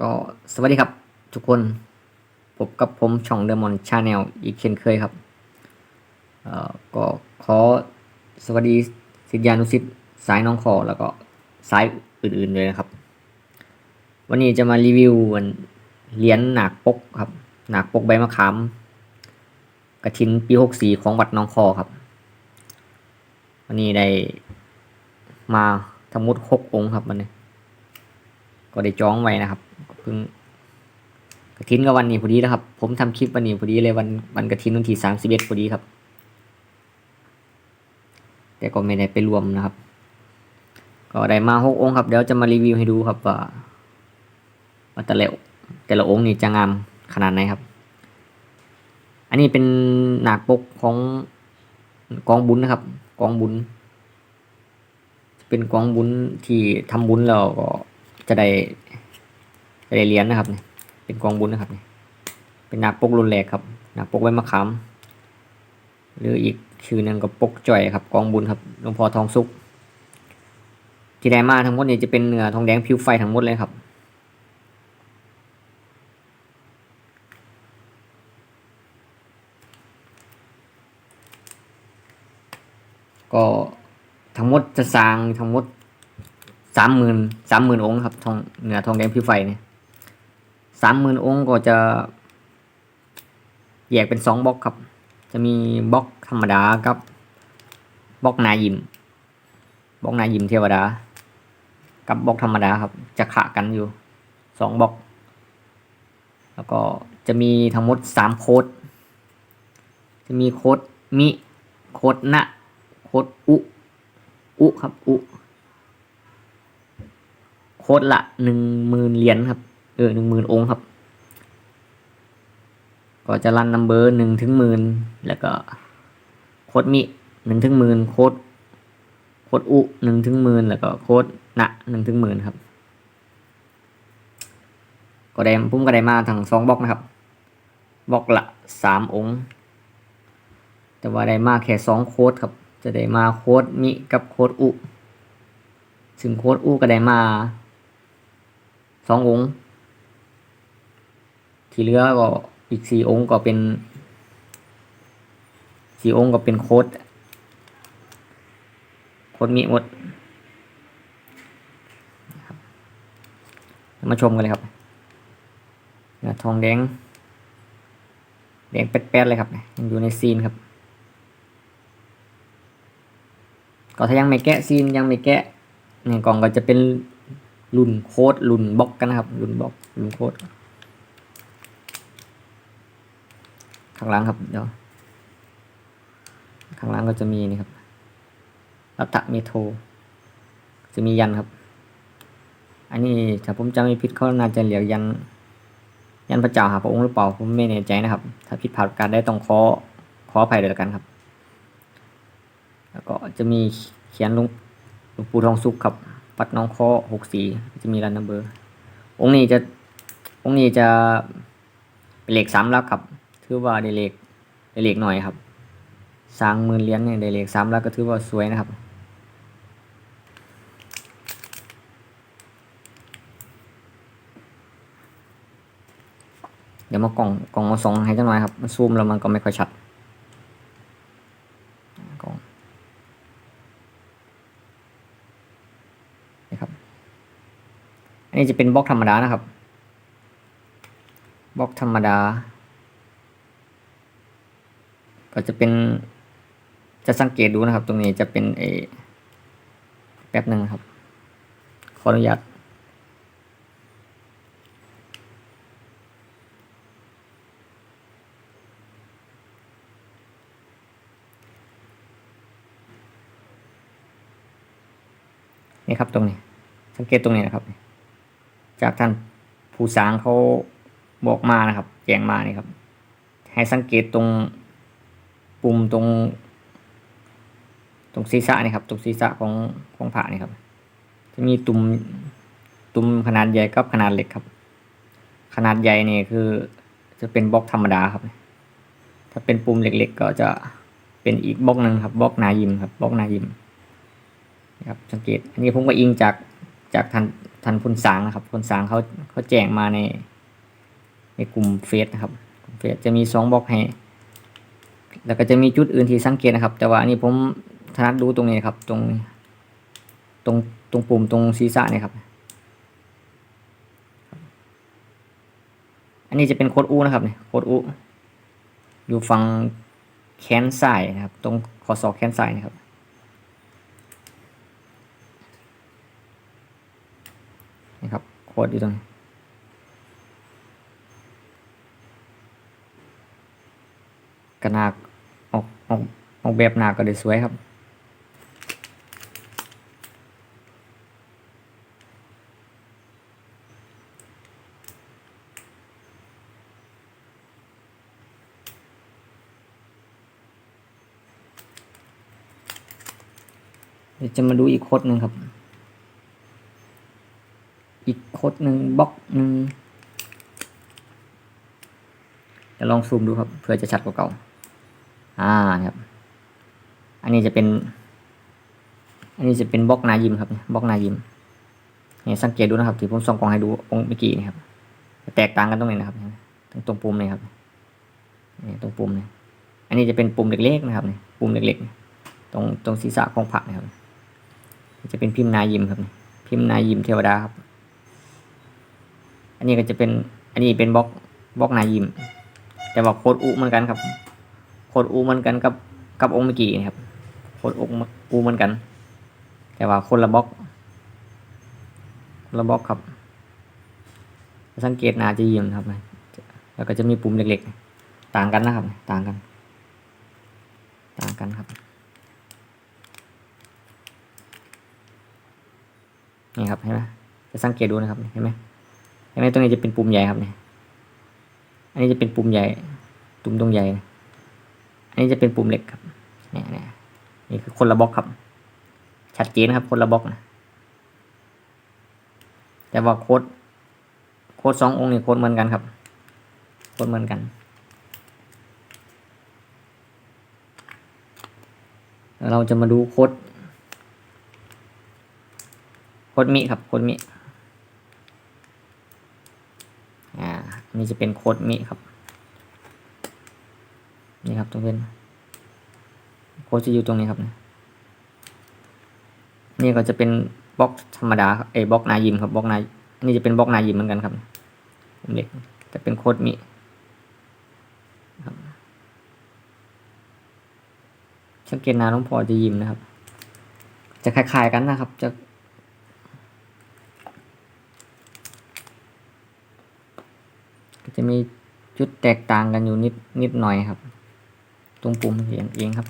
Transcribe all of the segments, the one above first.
ก็สวัสดีครับทุกคนพบกับผมช่องเดอมอนชาแนลอีกเช่นเคยครับเอ่อก็ขอสวัสดีสิทธิานุสิทธิ์สายน้องคอแล้วก็สายอื่นๆเลยนะครับ วันนี้จะมารีวิวเหรียญหนักปกครับ หนักปกใบมะขามกระถินปีหกสี่ของวัดน้องคอครับ วันนี้ได้มาทั้งหมดหกองค์ครับวันนี้ก็ได้จองไว้นะครับ พิ่งกระถินก็วันนี้พอดีนะครับ ผมทำคลิปวันนี้พอดีเลยวันวันกระถินวันที่สามสิบเอ็ดพอดีครับ แต่ก็ไม่ได้ไปรวมนะครับ ก็ได้มาหกองค์ครับเดี๋ยวจะมารีวิวให้ดูครับว่าว่าแต่ละแต่ละองค์นี่จะงามขนาดไหนครับ อันนี้เป็นหนักปกของกองบุญนะครับ กองบุญ เป็นกองบุญที่ทำบุญแล้วก็จะได้ ได้เหรียญนะครับเนี่ยเป็นกองบุญนะครับเนี่ยเป็นนาคปกรุนแรงครับนาคปกไว้มะขามหรืออีกชื่อหนึ่งก็ปกจ่อยครับกองบุญครับหลวงพ่อทองสุกที่ได้มาทั้งหมดเนี่ยจะเป็นเนื้อทองแดงผิวไฟทั้งหมดเลยครับก็ทั้งหมดจะสร้างทั้งหมดสามหมื่นสามหมื่นองค์ครับทองเหนือทองแดงผิวไฟเนี่ย สามหมื่นองค์ก็จะ แยกเป็นสองบล็อกครับ จะมีบล็อกธรรมดากับบล็อกนายิมบล็อกนายิมเทวดา กับบล็อกธรรมดาครับ จะขะกันอยู่สองบล็อก แล้วก็จะมีทั้งหมดสามโค้ดจะมีโค้ดมิโค้ดนะโค้ดอุอุครับอุโค้ดละหนึ่งหมื่นเหรียญครับ เออหนึ่งหมื่นองค์ครับ ก็จะรันนัมเบอร์หนึ่งถึงหมื่นแล้วก็โค้ดมิหนึ่งถึงหมื่นโค้ดโค้ดอุหนึ่งถึงหมื่นแล้วก็โค้ดนะหนึ่งถึงหมื่นครับ ก็ได้พุ่มก็ได้มาทั้งสองบล็อกนะครับบล็อกละสามองค์ แต่ว่าได้มาแค่สองโค้ดครับ จะได้มาโค้ดมิกับโค้ดอุซึ่งโค้ดอุก็ได้มาสององค์ ที่เหลือก็อีกสี่องค์ก็เป็นสี่องค์ก็เป็นโค้ดโค้ดมีหมดมาชมกันเลยครับทองแดง แดงแป๊ดๆเลยครับยังอยู่ในซีนครับ ก็ถ้ายังไม่แกะซีนยังไม่แกะในกล่องก็จะเป็นรุ่นโค้ดรุ่นบล็อกกันนะครับรุ่นบล็อกรุ่นโค้ดข้างล่างครับเดี๋ยวข้างล่างก็จะมีนี่ครับรัตเมโท จะมียันครับ อันนี้ถ้าผมจำไม่ผิดเขาน่าจะเรียกยัน ยันพระเจ้าหาพระองค์หรือเปล่าผมไม่แน่ใจนะครับ ถ้าผิดพลาดการได้ต้องขอขออภัยด้วยวกันครับ แล้วก็จะมีเขียนลงลงปูทองสุขครับปัดน้องคอหกสีจะมีรันนัมเบอร์ องค์นี้จะองค์นี้จะเป็นเหลขสามลักครับ ถือว่าได้เลขได้เลขหน่อยครับสร้างหมื่นเหรียญเนี่ยได้เลขสามลักก็ถือว่าสวยนะครับ เดี๋ยวมากล่องกล่องมาส่องให้จังหน่อยครับมันซูมแล้วมันก็ไม่ค่อยชัดกล่องนะครับ อันนี้จะเป็นบล็อกธรรมดานะครับบล็อกธรรมดา ก็จะเป็น จะสังเกตดูนะครับ ตรงนี้จะเป็นเอแป๊บหนึ่งครับ ขออนุญาตนี่ครับตรงนี้ สังเกตตรงนี้นะครับ จากท่านผู้สางเขาบอกมานะครับแจ้งมานี่ครับ ให้สังเกตตรง ปุ่มตรง ตรงศีรษะนี่ครับ ตรงศีรษะของของผ่านี่ครับ จะมีตุ่มตุ่มขนาดใหญ่กับขนาดเล็กครับ ขนาดใหญ่นี่คือ จะเป็นบล็อกธรรมดาครับ ถ้าเป็นปุ่มเล็ก ๆ ก็จะเป็นอีกบล็อกหนึ่งครับบล็อกนายิมครับบล็อกนายิมนะครับสังเกตอันนี้ผมก็อิงจากจากท่านท่านพลสางนะครับพลสางเขาเขาแจ้งมาในในกลุ่มเฟซนะครับเฟซจะมีสองบล็อกให้ แล้วก็จะมีจุดอื่นที่สังเกตนะครับ แต่ว่าอันนี้ผมถนัดดูตรงนี้ครับ ตรง ตรงตรงปุ่มตรงศีรษะเนี่ยครับ อันนี้จะเป็นโคดอูนะครับเนี่ยโคดอูอยู่ฝั่งแขนซ้ายนะครับ ตรงข้อศอกแขนซ้ายนะครับนี่ครับโคดอยู่ตรงนี้กระนาค ออกออกออกแบบหนาก็ได้สวยครับ เดี๋ยวจะมาดูอีกโคดหนึ่งครับ อีกโคดหนึ่งบล็อกหนึ่งจะลองซูมดูครับเพื่อจะชัดกว่าเก่า อ่าครับ อันนี้จะเป็น อันนี้จะเป็นบล็อกนายิมครับบล็อกนายิมเนี่ยสังเกตดูนะครับที่ผมส่องกล้องให้ดูองค์เมื่อกี้นะครับแตกต่างกันตรงนี้นะครับตรงตรงปุ่มนี่ครับนี่ตรงปุ่มเนี่ยอันนี้จะเป็นปุ่มเล็กๆนะครับเนี่ยปุ่มเล็กๆ ตรงตรงศีรษะของผักนะครับ จะเป็นพิมพ์นายิมครับ พิมพ์นายิมเทวดาครับ อันนี้ก็จะเป็นอันนี้เป็นบล็อกบล็อกนายิม แต่ว่าโคดอุเหมือนกันครับ ดอุเหมือนกันกับกับองค์เมื่อกี้นะครับโคดองค์อุเหมือนกัน แต่ว่าคนละบล็อกคนละบล็อกครับ สังเกตนาจะยิมครับแล้วก็จะมีปุ่มเล็กๆ ต่างกันนะครับ ต่างกัน ต่างกันครับนี่ครับเห็นไหมจะสังเกตดูนะครับเห็นไหมเห็นไหมตรงนี้จะเป็นปุ่มใหญ่ครับเนี่ยอันนี้จะเป็นปุ่มใหญ่ตุ่มตรงใหญ่ อันนี้จะเป็นปุ่มเล็กครับนี่นี่นี่คือคนละบล็อกครับ ชัดเจนครับคนละบล็อกนะแต่ว่าโค้ดโค้ดสององค์นี่โค้ดเหมือนกันครับโค้ดเหมือนกันแล้วเราจะมาดูโค้ดโค้ดมิครับโค้ดมิอ่านี่จะเป็นโค้ดมิครับ ตรงเป็นโค้ดจะอยู่ตรงนี้ครับ นี่ก็จะเป็นบล็อกธรรมดาครับเอยบล็อกนายิมครับบล็อกนาอันนี้จะเป็นบล็อกนายิมเหมือนกันครับผมเล็กจะเป็นโค้ดมิครับสังเกตนาน้องพอจะยิมนะครับ จะคล้ายๆกันนะครับ จะ จะมีจุดแตกต่างกันอยู่นิดนิดหน่อยครับ รงปุ่มเองเองครับ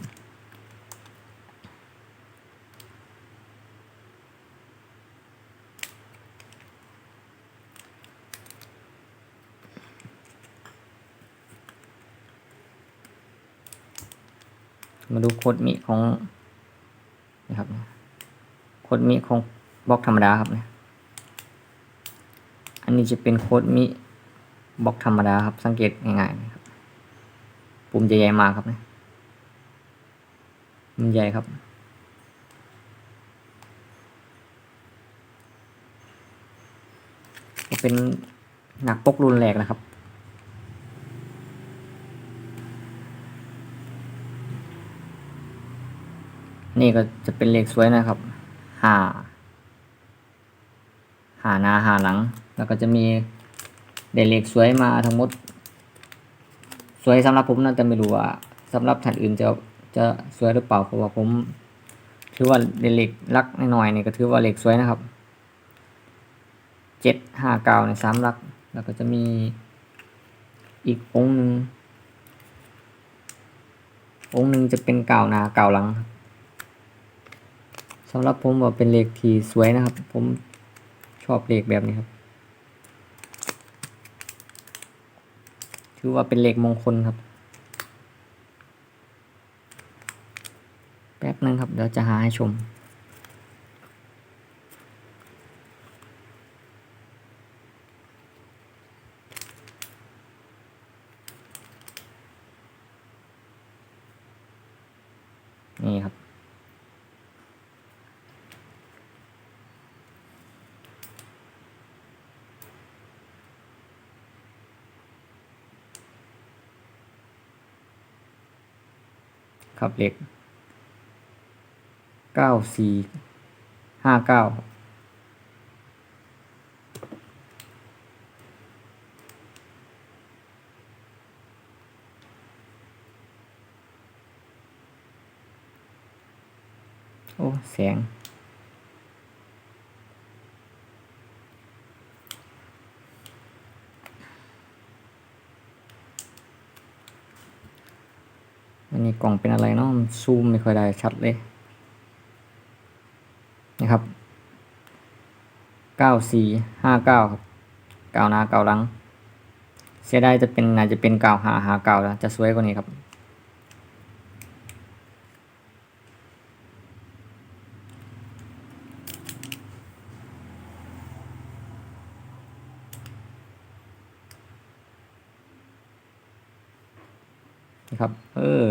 มาดูโคดมิของนะครับโคดมิของบล็อกธรรมดาครับเนี่ยอันนี้จะเป็นโคดมิบล็อกธรรมดาครับ สังเกตง่ายๆนะครับปุ่มจะใหญ่มากครับเนี่ย มันใหญ่ครับ เป็นหนักปกรุนแรกนะครับนี่ก็จะเป็นเลขสวยนะครับห้าหาหน้าหาหลัง แล้วก็จะมีได้เลขสวยมาทั้งหมด สวยสำหรับผมนะแต่ไม่รู้ว่าสำหรับท่านอื่นจะ จะสวยหรือเปล่าเพราะว่าผมถือว่าได้เลขลักน้อยๆนี่ก็ถือว่าเลขสวยนะครับเจ็ดห้าเก้าในสามลัก แล้วก็จะมีอีกองค์หนึ่งองค์หนึ่งจะเป็นเก่าหนาเก่าหลังสำหรับผมว่าเป็นเลขที่สวยนะครับ ผมชอบเลขแบบนี้ครับ ถือว่าเป็นเลขมงคลครับ บนึงครับ เดี๋ยวจะหาให้ชม นี่ครับครับเล็ก เก้าสี่ห้าเก้าโอ้แสงอันนี้กล่องเป็นอะไรเนาะมันซูมไม่ค่อยได้ชัดเลย นะครับ เก้าสี่ห้าเก้าครับเก้าหน้าเก้าหลัง เสียดายจะเป็นน่าจะเป็นเก้าหาหาเก้าแล้วจะสวยกว่านี้ครับ นี่ครับ เออ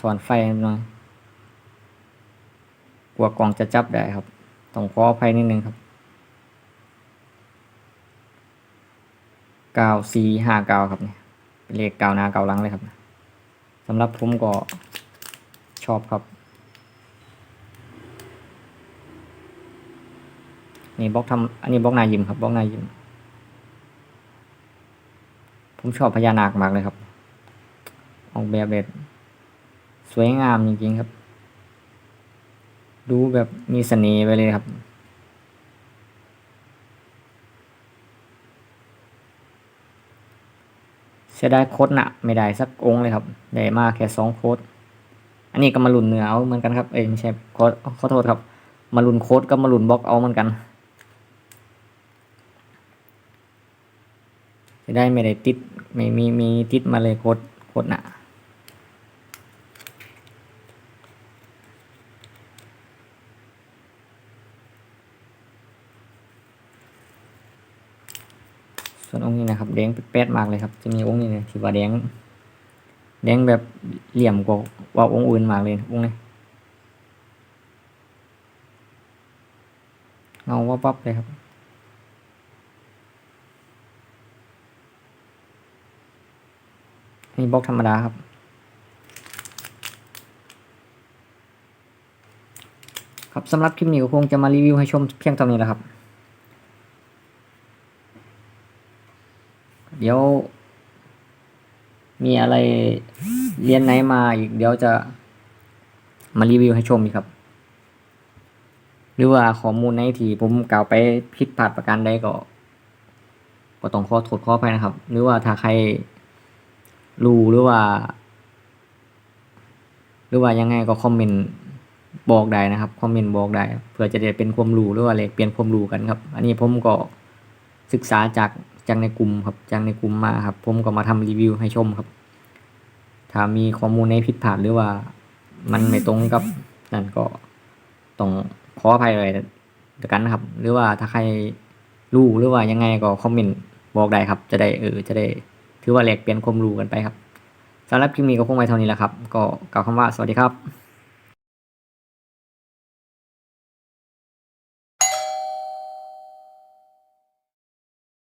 ถอนไฟหน่อยกลัวกล่องจะจับได้ครับ ต้องขออภัยนิดนึงครับ เก้าสี่ห้าเก้าครับเนี่ยเป็นเลขเก้าหน้าเก้าหลังเลยครับสำหรับผมก็ชอบครับนี่บล็อกทำอันนี้บล็อกนายิมครับบล็อกนายิม ผมชอบพญานาคมากเลยครับ ออกแบบแบบสวยงามจริงๆครับ ดูแบบมีเสน่ห์ไปเลยครับ เสียดายโคดนะไม่ได้สักองเลยครับได้มากแค่สองโคดอันนี้ก็มาลุนเนื้อเอาเหมือนกันครับเอ้ยไม่ใช่ขอขอโทษครับ มาลุนโคดก็มาลุนบล็อกเอาเหมือนกันจะได้ไม่ได้ติดไม่มีมีติดมาเลยโคดโคดหนะ ส่ว นองค์นี้นะครับแดงแป๊ดมากเลยครับ จะมีองค์นี้เลยที่ว่าแดงแดงแบบเหลี่ยมกว่าว่าองค์อื่นมากเลยองค์นี้เงาวับวับเลยครับนี่บล็อกธรรมดาครับครับสำหรับคลิปนี้ก็คงจะมารีวิวให้ชมเพียงเท่านี้แหละครับ เดี๋ยว มีอะไรเรียนไหนมาอีกเดี๋ยวจะมารีวิวให้ชมอีกครับ หรือว่าข้อมูลในที่ผมกล่าวไปผิดพลาดประการใดก็ก็ต้องขอโทษขออภัยนะครับ หรือว่าถ้าใครรู้หรือว่า หรือว่ายังไงก็คอมเมนต์บอกได้นะครับคอมเมนต์บอกได้เพื่อจะได้เป็นความรู้หรือว่าอะไรเปลี่ยนความรู้กันครับ อันนี้ผมก็ศึกษาจาก จากในกลุ่มครับจากในกลุ่มมาครับ ผมก็มาทำรีวิวให้ชมครับ ถ้ามีข้อมูลในผิดพลาดหรือว่า มันไม่ตรงกับนั่นก็ต้องขออภัยเลยด้วยกันนะครับ หรือว่าถ้าใครรู้หรือว่ายังไงก็คอมเมนต์บอกได้ครับ จะได้เออจะได้ ถือว่าแลกเปลี่ยนความรู้กันไปครับสำหรับคลิปนี้ก็คงไว้เท่านี้แหละครับ ก็กล่าวคำว่าสวัสดีครับ